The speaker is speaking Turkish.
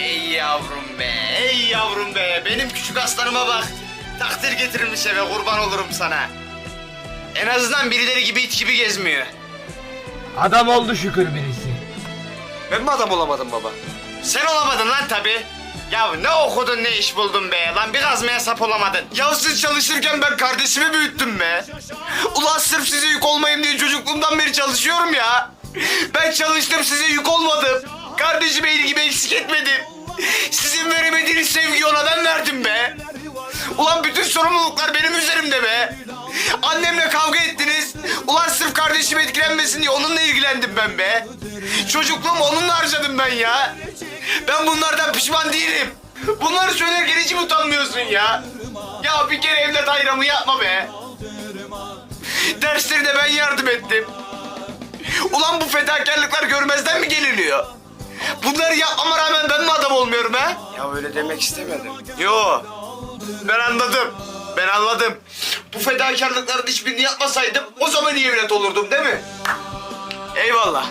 Ey yavrum be, ey yavrum be. Benim küçük aslanıma bak. Takdir getirilmiş eve kurban olurum sana. En azından birileri gibi it gibi gezmiyor. Adam oldu şükür birisi. Ben mi adam olamadım baba? Sen olamadın lan tabi. Ya ne okudun ne iş buldun be lan bir kazmaya sap olamadın. Ya siz çalışırken ben kardeşimi büyüttüm be. Ulan sırf size yük olmayayım diye çocukluğumdan beri çalışıyorum ya. Ben çalıştım size yük olmadım. Kardeşime ilgimi eksik etmedim. Sizin veremediğiniz sevgiyi ona ben verdim be. Ulan bütün sorumluluklar benim üzerimde be. Annemle kavga ettiniz. Ulan sırf kardeşim etkilenmesin diye onunla ilgilendim ben be. Çocukluğumu onunla harcadım ben ya. Ben bunlardan pişman değilim. Bunları söylerken hiç mi utanmıyorsun ya? Ya bir kere evlat ayramı yapma be. Derslerine ben yardım ettim. Ulan bu fedakarlıklar görmezden mi geliniyor? Bunları yapmama rağmen ben mi adam olmuyorum ha? Ya öyle demek istemedim. Yo. Ben anladım. Ben anladım. Bu fedakarlıkların hiçbirini yapmasaydım o zaman iyi evlat olurdum değil mi? Eyvallah.